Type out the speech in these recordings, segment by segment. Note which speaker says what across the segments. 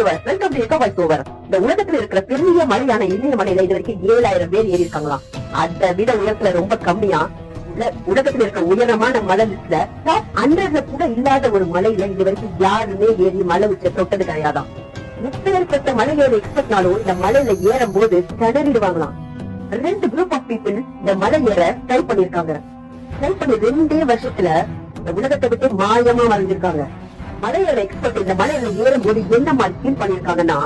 Speaker 1: Viewers welcome to echo voice over இந்த உலகத்துல இருக்கிற பெரிய மலையான இமயமலையில இது வரைக்கும் ஏழாயிரம் பேர் ஏறி இருக்காங்களாம் அதை விட உயரத்துல ரொம்ப கம்மியா உலகத்துல இருக்க உயரமான மலை லிஸ்ட்ல டாப் ஹண்ட்ரட்ல கூட இல்லாத ஒரு மலையில இது வரைக்கும் யாருமே ஏறி மலை உச்ச தொட்டது கிடையாதாம். முப்பேற்பட்ட மலையோட எக்ஸ்பர்ட்னாலும் இந்த மலையில ஏறும் போது திணறிடுவாங்களாம். ரெண்டு குரூப் ஆஃப் பீப்புள் இந்த மலை ஏற ட்ரை பண்ணிருக்காங்க ட்ரை பண்ணி ரெண்டே வருஷத்துல உலகத்தை விட்டு மாயமா மறைஞ்சிருக்காங்க. மலையோட எக்ஸ்பர்ட் இந்த மலையில ஏறும் போது என்ன மாதிரி ஃபீல் பண்ணிருக்காங்கன்னா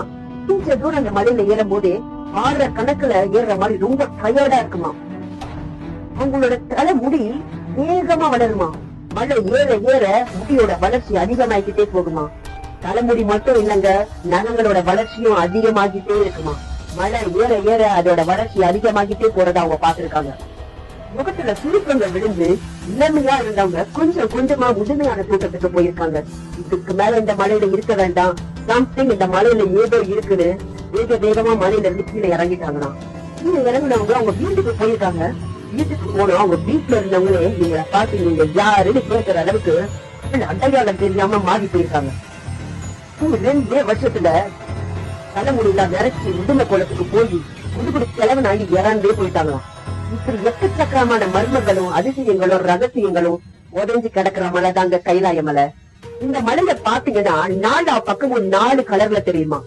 Speaker 1: கொஞ்ச தூரம் அந்த மலையில ஏறும் போது ஆற கணக்குல ஏறுற மாதிரி ரொம்ப டயர்டா இருக்குமா? அவங்களோட தலை முடி வேகமா வளருமா? மழை ஏற ஏற முடியோட வளர்ச்சி அதிகமாகிட்டே போகுமா? தலைமுடி மட்டும் இல்லங்க நகங்களோட வளர்ச்சியும் அதிகமாகிட்டே இருக்குமா? மழை ஏற ஏற அதோட வளர்ச்சி அதிகமாகிட்டே போறத அவங்க பாத்திருக்காங்க முகத்துல சுருக்கங்கள் விழுந்து இளமையா இருந்தவங்க கொஞ்சம் கொஞ்சமா முழுமையான தூக்கத்துக்கு போயிருக்காங்க. இதுக்கு மேல இந்த மலையில இருக்க வேண்டாம். சம்திங் இந்த மலையில ஏதோ இருக்குது வேக வேகமா மலையில இருந்து கீழே இறங்கிட்டாங்களாம். கீழே இறங்குனவங்க அவங்க வீட்டுக்கு போயிருக்காங்க. வீட்டுக்கு போனோம் அவங்க வீட்டுல இருந்தவங்களே நீங்க பாத்து நீங்க யாருன்னு கேட்கிற அளவுக்கு அடையாளம் தெரியாம மாறி போயிருக்காங்க. ரெண்டே வருஷத்துல தலைமுடியெல்லாம் நிறைச்சி உடுமை குளத்துக்கு போய் புதுபுடி செலவு நாங்கி இறந்தே போயிட்டாங்களாம். இப்படி சக்கரமான மர்மங்களும் அதிசயங்களும் ரகசியங்களும் உதஞ்சு கிடக்குற மலை தாங்க கைலாய மலை. இந்த மலையில பாத்தீங்கன்னா நாலா பக்கமும் நாலு கலர்ல தெரியுமா?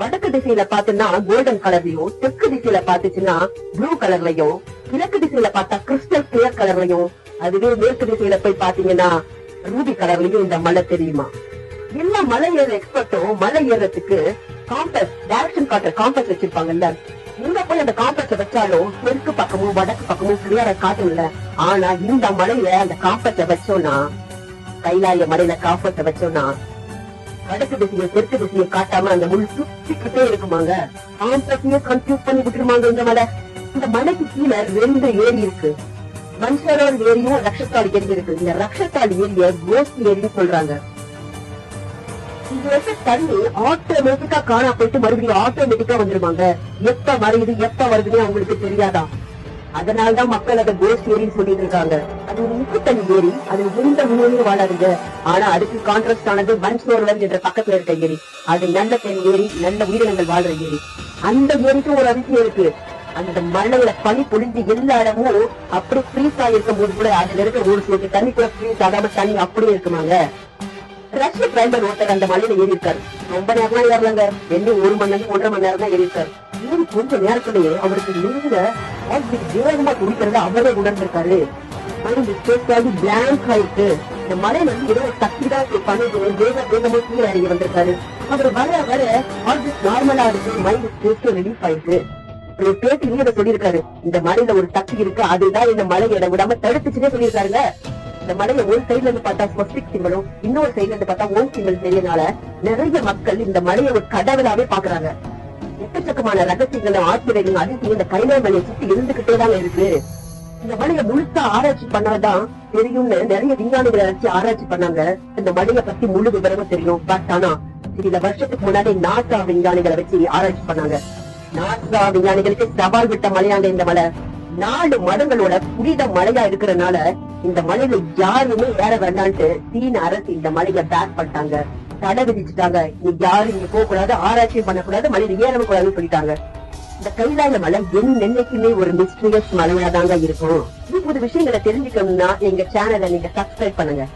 Speaker 1: வடக்கு திசையில பாத்தீங்கன்னா கோல்டன் கலர்லயும் தெற்கு திசையில பாத்துச்சுன்னா ப்ளூ கலர்லயும் கிழக்கு திசையில பார்த்தா கிறிஸ்டல் கிளியர் கலர்லயும் அதுவே மேற்கு திசையில போய் பாத்தீங்கன்னா ரூபி கலர்லயும் இந்த மலை தெரியுமா? எல்லா மலை ஏற எக்ஸ்பர்ட்டும் மலை ஏறதுக்கு காம்பஸ் டைரக்ஷன் காட்டுற காம்பஸ் வச்சிருப்பாங்கல்ல எங்க போய் அந்த காப்பத்தை வச்சாலும் தெற்கு பக்கமும் வடக்கு பக்கமும் கிளியரா காட்டும்ல. ஆனா இந்த மலையில அந்த காப்பத்தை வச்சோம்னா கைலாய மலையில காம்பஸ வச்சோம்னா வடக்கு திசையை தெற்கு திசையை காட்டாம அந்த முள் சுத்திக்கிட்டே இருக்குமாங்க. காம்பஸையே கன்ஃபியூஸ் பண்ணி விட்டுருமாங்க இந்த மலை. இந்த மலைக்கு கீழே ரெண்டு ஏரி இருக்கு. மன்சரோர் ஏரியும் ரக்ஷத்தாள் ஏரி இருக்கு. இந்த ரக்ஷத்தாள் ஏரிய கோஸ்ட் ஏரின்னு சொல்றாங்க. இந்த இருக்க தண்ணி ஆட்டோமேட்டிக்கா காணா போயிட்டு மறுபடியும் ஆட்டோமேட்டிக்கா வந்துருவாங்க. எப்ப மறையுது எப்ப வருதுன்னு அவங்களுக்கு தெரியாதான் அதனாலதான் மக்கள் அதை கோஸ்ட் ஏரின்னு சொல்லிட்டு இருக்காங்க. அது ஒரு உப்பு தண்ணி ஏரி அது எந்த உணவையும் வாழாதுங்க. ஆனா அதுக்கு கான்ட்ராஸ்ட் ஆனது மன்சோர்வர் என்ற பக்கத்துல இருக்க ஏரி அது நல்ல தண்ணி ஏரி நல்ல உயிரினங்கள் வாழ்ற ஏரி அந்த ஏரிக்கும் ஒரு அதிசயம் இருக்கு. அந்த மழையில பனி பொழிஞ்சு எல்லா இடமும் அப்படி ஃப்ரீஸ் ஆகிருக்கும் போது கூட அதுல இருக்க ஒரு சொட்டு தண்ணி கூட ஃப்ரீஸ் ஆகாம தண்ணி அப்படியே இருக்குமாங்க. ரஷ்ய டிரைவர் ஒருத்தர் அந்த மலையில ஏறி இருக்காரு ரொம்ப நேரம் ஏறலங்க. என்ன ஒரு மணி நேரம் ஒன்றரை மணி நேரம் தான் ஏறி இருக்காரு ஏறி கொஞ்ச நேரத்திலேயே அவருக்கு நீங்க வேகமா குடிக்கிறத அவரே உணர்ந்திருக்காரு. மைண்ட் ஸ்ட்ரெஸ் ஆகி பிளாங்க் ஆயிருக்கு இந்த மலை வந்து ஏதோ ஒரு சக்தி தான் இப்படி வேக வேகமா கீழே இறங்கி வந்திருக்காரு. அவர் வர வர ஆல்மோஸ்ட் நார்மலா இருக்கு. மைண்ட் ஸ்ட்ரெஸ் ரிலீஃப் ஆயிட்டு ஒரு பேட்டிலேயே சொல்லியிருக்காரு. இந்த மலையில ஒரு சக்தி இருக்கு. அதுதான் இந்த மலையை இடம் விடாம தடுத்துச்சுன்னே சொல்லியிருக்காருங்க அந்த மலையை ஒரு சைட்ல இருந்து பார்த்தா ஸ்வஸ்திக் சிம்பிளும் இன்னொரு சைட்ல இருந்து பார்த்தா ஓம் சிம்பிள் தெரியனால நிறைய மக்கள் இந்த மலையை ஒரு கடவுளாவே பாக்குறாங்க எக்கச்சக்கமான ரகசியங்களும் ஆச்சரியங்களும் அதிசயம் இந்த கைலாய மலையை சுத்தி இருந்துகிட்டே தான் இருக்கு. இந்த மலையை முழுசா ஆராய்ச்சி பண்ணாதான் தெரியும்னு நிறைய விஞ்ஞானிகளை வச்சு ஆராய்ச்சி பண்ணாங்க. இந்த மலையை பத்தி முழு விவரமும் தெரியும். பட் ஆனா சில வருஷத்துக்கு முன்னாடி நாசா விஞ்ஞானிகளை வச்சு ஆராய்ச்சி பண்ணாங்க. நாசா விஞ்ஞானிகளுக்கு சவால் விட்ட மலையாண்ட இந்த மலை. நாலு மதங்களோட புனித மலையா இருக்கிறனால இந்த மலையில யாருமே ஏற வேண்டான்ட்டு சீன அரசு இந்த மலையை பேக் பண்ணிட்டாங்க. தடை விதிச்சுட்டாங்க. நீ யாரும் இங்க போக கூடாது ஆராய்ச்சியும் பண்ணக்கூடாது மலையில ஏறவும் கூடாதுன்னு சொல்லிட்டாங்க. இந்த கைலாய மலை என் என்னைக்குமே ஒரு மிஸ்டீரியஸ் மலையா தாங்க இருக்கும். புது புது விஷயங்களை தெரிஞ்சுக்கணும்னா எங்க சேனலை நீங்க சப்ஸ்கிரைப் பண்ணுங்க.